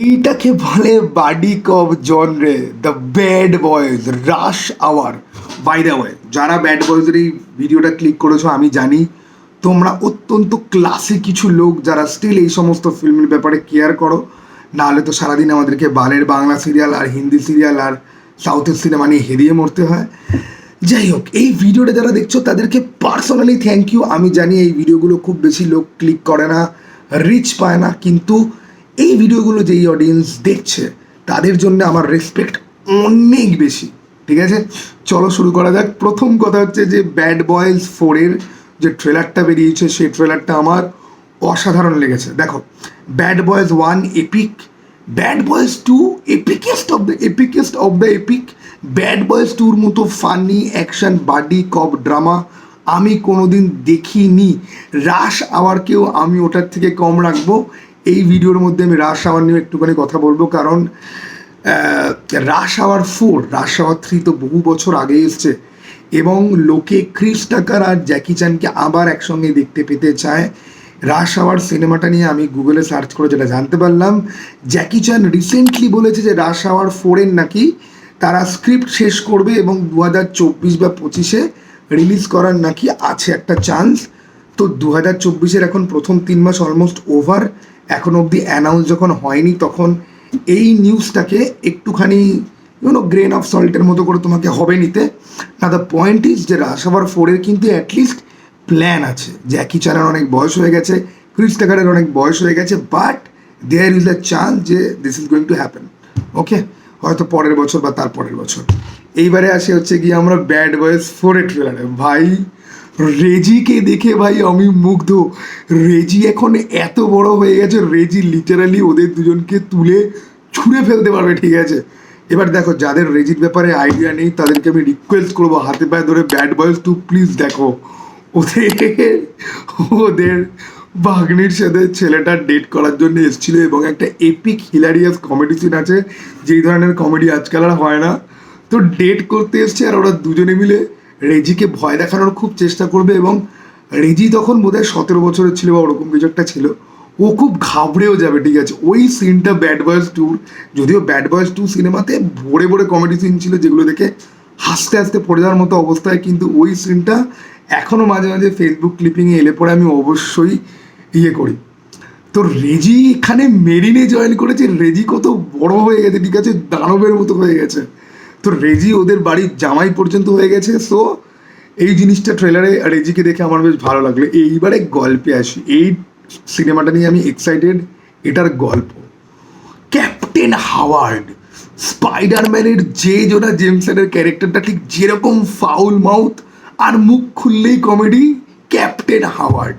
এইটাকে বলে buddy cop genre the bad boys rush hour by the way যারা bad বয়েজের এই ভিডিওটা ক্লিক করেছ, আমি জানি তোমরা অত্যন্ত ক্লাসি কিছু লোক যারা স্টিল এই সমস্ত ফিল্মের ব্যাপারে কেয়ার করো। নাহলে তো সারাদিন আমাদেরকে বালের বাংলা সিরিয়াল আর হিন্দি সিরিয়াল আর সাউথের সিনেমা নিয়ে হেরিয়ে মরতে হয়। যাই হোক, এই ভিডিওটা যারা দেখছ, তাদেরকে পার্সোনালি থ্যাংক ইউ আমি জানি এই ভিডিওগুলো খুব বেশি লোক ক্লিক করে না রিচ পায় না, কিন্তু এই ভিডিওগুলো যেই অডিয়েন্স দেখছে, তাদের জন্য আমার রেসপেক্ট অনেক বেশি, ঠিক আছে? চলো শুরু করা যাক। প্রথম কথা হচ্ছে যে ব্যাড বয়েজ ফোরের যে ট্রেলারটা বেরিয়েছে, সেই ট্রেলারটা আমার অসাধারণ লেগেছে। দেখো bad boys one epic bad boys two epicest of the epicest of the epic bad boys টুর মতো funny action buddy cop drama আমি কোনোদিন দেখিনি। রাশ আওয়ারকেও আমি ওটার থেকে কম রাখব। এই ভিডিওর মধ্যে আমি রাশ আওয়ার নিয়ে একটুখানি কথা বলব, কারণ rush hour four rush hour three তো বহু বছর আগে এসছে এবং লোকে ক্রিস টাকার আর জ্যাকি চানকে আবার একসঙ্গে দেখতে পেতে চায়। রাশ আওয়ার সিনেমাটা নিয়ে আমি গুগলে সার্চ করে যেটা জানতে পারলাম, জ্যাকি চান রিসেন্টলি বলেছে যে রাশ আওয়ার ফোরের নাকি তারা স্ক্রিপ্ট শেষ করবে এবং দু হাজার চব্বিশ বা পঁচিশে রিলিজ করার নাকি আছে একটা চান্স তো দু হাজার চব্বিশের এখন প্রথম তিন মাস অলমোস্ট ওভার এখন অবধি অ্যানাউন্স যখন হয়নি, তখন এই নিউজটাকে একটুখানি ইউনো গ্রেন অফ সল্টের মতো করে তোমাকে হবে নিতে। না দ্য পয়েন্ট ইজ যে রাশাবার ফোরের কিন্তু অ্যাটলিস্ট প্ল্যান আছে। জ্যাকি চানের অনেক বয়স হয়ে গেছে ক্রিস টাকারের অনেক বয়স হয়ে গেছে but there is a chance যে this is going to happen okay হয়তো পরের বছর বা তার পরের বছর। এইবারে আসে হচ্ছে গিয়ে আমরা ব্যাড বয়েস ফোরের ট্রেলারে ভাই রেজিকে দেখে ভাই আমি মুগ্ধ। রেজি এখন এত বড় হয়ে গেছে, রেজি লিটারালি ওদের দুজনকে তুলে ছুঁড়ে ফেলতে পারবে, ঠিক আছে? এবার দেখো, যাদের রেজির ব্যাপারে আইডিয়া নেই, তাদেরকে আমি রিকোয়েস্ট করব হাতে পায়ে ধরে ব্যাড বয়েস টু প্লিজ দেখো। ওদের ওদের ভাগ্নির সাথে ছেলেটা ডেট করার জন্য এসেছিল এবং একটা এপিক হিলারিয়াস কমেডি সিন আছে। যেই ধরনের কমেডি আজকাল আর হয় না। তো ডেট করতে এসছে আর ওরা দুজনে মিলে রেজিকে ভয় দেখানোর খুব চেষ্টা করবে এবং রেজি তখন বোধহয় সতেরো বছরের ছিল বা ওরকম কিছু একটা ছিল, ও খুব ঘাবড়েও যাবে, ঠিক আছে? ওই সিনটা ব্যাড বয়েস টুর যদিও ব্যাড বয়েস টু সিনেমাতে ভরে ভরে কমেডি সিন ছিল যেগুলো দেখে হাসতে হাসতে পড়ে যাওয়ার মতো অবস্থায়, কিন্তু ওই সিনটা এখনও মাঝে মাঝে ফেসবুক ক্লিপিংয়ে এলে পরে আমি অবশ্যই ইয়ে করি। তো রেজি এখানে মেরিনে জয়েন করেছে, রেজি কত বড় হয়ে গেছে, ঠিক আছে? দানবের মতো হয়ে গেছে। তো রেজি ওদের বাড়ির জামাই পর্যন্ত হয়ে গেছে সো এই জিনিসটা ট্রেলারে রেজিকে দেখে আমার বেশ ভালো লাগল। এইবারে গল্পে আসি, এই সিনেমাটা নিয়ে আমি এক্সাইটেড এটার গল্প। ক্যাপ্টেন হাওয়ার্ড, স্পাইডারম্যানের যে জোনা জেমসনের ক্যারেক্টারটা ঠিক যেরকম ফাউল মাউথ আর মুখ খুললেই কমেডি ক্যাপ্টেন হাওয়ার্ড,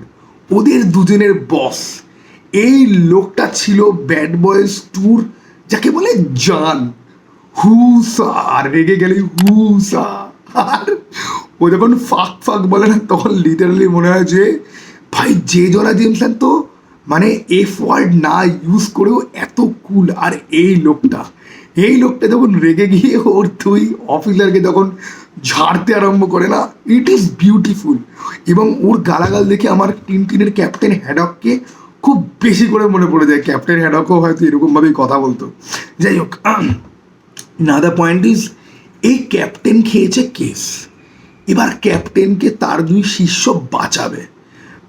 ওদের দুজনের বস এই লোকটা ছিল ব্যাড বয়েস ট্যুর যাকে বলে জান। হুসা, আর রেগে গেলে আর ও যখন ফাঁক ফাঁক বলে না, তখন লিটারালি মনে হয় যে, ভাই, যে জলা জেমসন তো মানে এফ ওয়ার্ড না ইউজ করেও এত কুল আর এই লোকটা। এই লোকটা যখন রেগে গিয়ে ওর দুই অফিসারকে যখন ঝাড়তে আরম্ভ করে না ইট ইজ বিউটিফুল এবং ওর গালাগাল দেখে আমার টিনটিনের ক্যাপ্টেন হ্যাডককে খুব বেশি করে মনে পড়ে যায়। ক্যাপ্টেন হ্যাডকও হয়তো এরকমভাবেই কথা বলতো। যাই হোক না দ্য পয়েন্ট ইজ এই ক্যাপ্টেন খেয়েছে কেস এবার ক্যাপ্টেনকে তার দুই শিষ্য বাঁচাবে।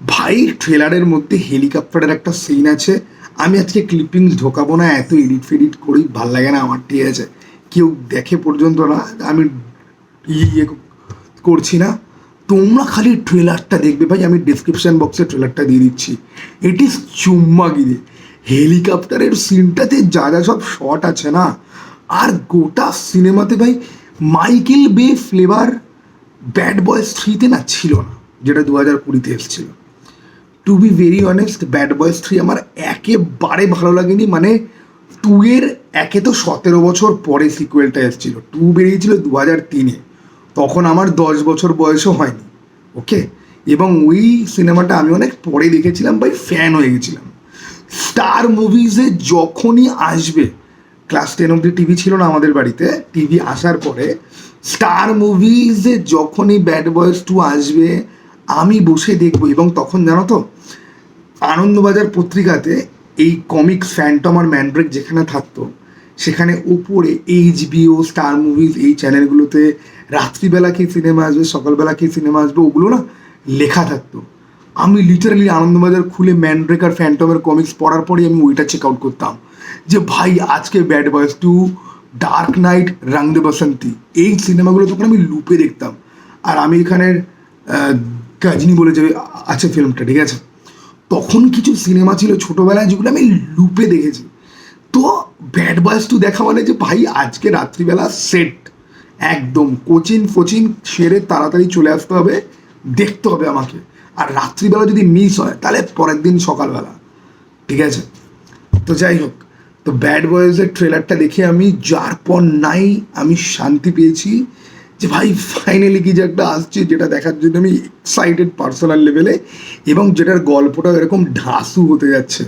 ভাই ট্রেলারের মধ্যে হেলিকপ্টারের একটা সিন আছে। আমি আজকে ক্লিপিংস ঢোকাবো না, এত এডিট ফেডিট করি, ভালো লাগে না আমার, ঠিক আছে? কেউ দেখে পর্যন্ত না, আমি ইয়ে করছি না। তোমরা খালি ট্রেলারটা দেখবে ভাই, আমি ডিসক্রিপশন বক্সে ট্রেলারটা দিয়ে দিচ্ছি। ইট ইজ চুম্মাগিরে। হেলিকপ্টারের সিনটাতে যা যা সব শট আছে না আর গোটা সিনেমাতে ভাই মাইকেল বে ফ্লেভার ব্যাড বয়েস থ্রিতে না ছিল না, যেটা দু হাজার কুড়িতে এসেছিল। To be very honest bad boys three আমার একেবারে ভালো লাগেনি মানে টু এর একে তো সতেরো বছর পরে সিকুয়েলটা এসেছিল। টু বেরিয়েছিল দু হাজার তিনে, তখন আমার দশ বছর বয়সও হয়নি ওকে এবং ওই সিনেমাটা আমি অনেক পরে দেখেছিলাম বাই ফ্যান হয়ে গেছিলাম। স্টার মুভিজে যখনই আসবে ক্লাস টেন অব্দি টিভি ছিল না আমাদের বাড়িতে। টিভি আসার পরে স্টার মুভিজে যখনই ব্যাড বয়েস টু আসবে, আমি বসে দেখব এবং তখন জানো তো, আনন্দবাজার পত্রিকাতে এই কমিক্স ফ্যান্টম আর ম্যান্ড্রেক যেখানে থাকতো, সেখানে উপরে এইচবিও, স্টার মুভিজ এই চ্যানেলগুলোতে রাত্রিবেলা কি সিনেমা আসবে, সকালবেলা কি সিনেমা আসবে, ওগুলো না লেখা থাকতো। আমি লিটারালি আনন্দবাজার খুলে ম্যান্ড্রেক আর ফ্যান্টমের কমিক্স পড়ার পরেই আমি ওইটা চেক আউট করতাম। যে ভাই আজকে bad boys two dark knight Rang De Basanti এই সিনেমাগুলো তখন আমি লুপে দেখতাম। আর আমি এখানের আহ, গাজনি বলে যে আছে ফিল্মটা ঠিক আছে? তখন কিছু সিনেমা ছিল ছোটোবেলায় যেগুলো আমি লুপে দেখেছি। তো ব্যাড বয়েস টু দেখা মানে যে ভাই আজকে রাত্রিবেলা সেট একদম কোচিং ফোচিং সেরে তাড়াতাড়ি চলে আসতে হবে দেখতে হবে আমাকে। আর রাত্রিবেলা যদি মিস হয়, তাহলে পরের দিন সকালবেলা। ঠিক আছে? তো যাই হোক, তো ব্যাড বয়েজের ট্রেলারটা দেখে আমি যার পর নাই আমি শান্তি পেয়েছি যে ভাই ফাইনালি কি যে একটা আসছে যেটা দেখার জন্য আমি এক্সাইটেড পার্সোনাল লেভেলে এবং যেটার গল্পটা এরকম ঢাসু হতে যাচ্ছে।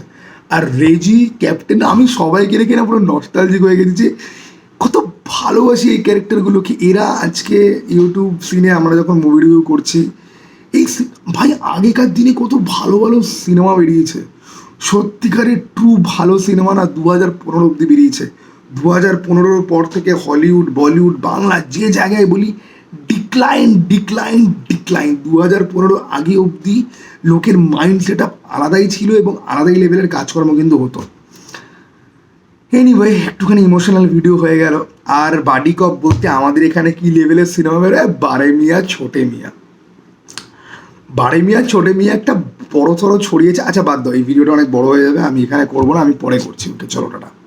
আর রেজি ক্যাপ্টেন আমি সবাইকে রেখে না পুরো নস্টালজিক হয়ে গেছি যে কত ভালোবাসি এই ক্যারেক্টারগুলোকে এরা আজকে ইউটিউব সিনে আমরা যখন মুভি রিভিউ করছি, এই ভাই, আগেকার দিনে কত ভালো ভালো সিনেমা বেরিয়েছে। সত্যিকারের ট্রু ভালো সিনেমা না দু হাজার পনেরো অব্দি বেরিয়েছে। দু হাজার পনেরোর পর থেকে হলিউড বলিউড বাংলা যে জায়গায় বলি ডিক্লাইন ডিক্লাইন ডিক্লাইন দু হাজার পনেরো আগে অবধি লোকের মাইন্ড সেট আপ আলাদাই ছিল এবং আলাদাই লেভেলের কাজকর্ম কিন্তু হতো। এনিওয়ে একটুখানি ইমোশনাল ভিডিও হয়ে গেল। আর বাডি কপ বলতে আমাদের এখানে কি লেভেলের সিনেমা বেরোয়? বারে মিয়া ছোটে মিয়া। বারে মিয়া ছোটে মিয়া একটা বড় সড়ো ছড়িয়েছে। আচ্ছা বাদ দাও, এই ভিডিওটা অনেক বড় হয়ে যাবে, আমি এখানে করব না, আমি পরে করছি। ওকে, চলো, টাটা।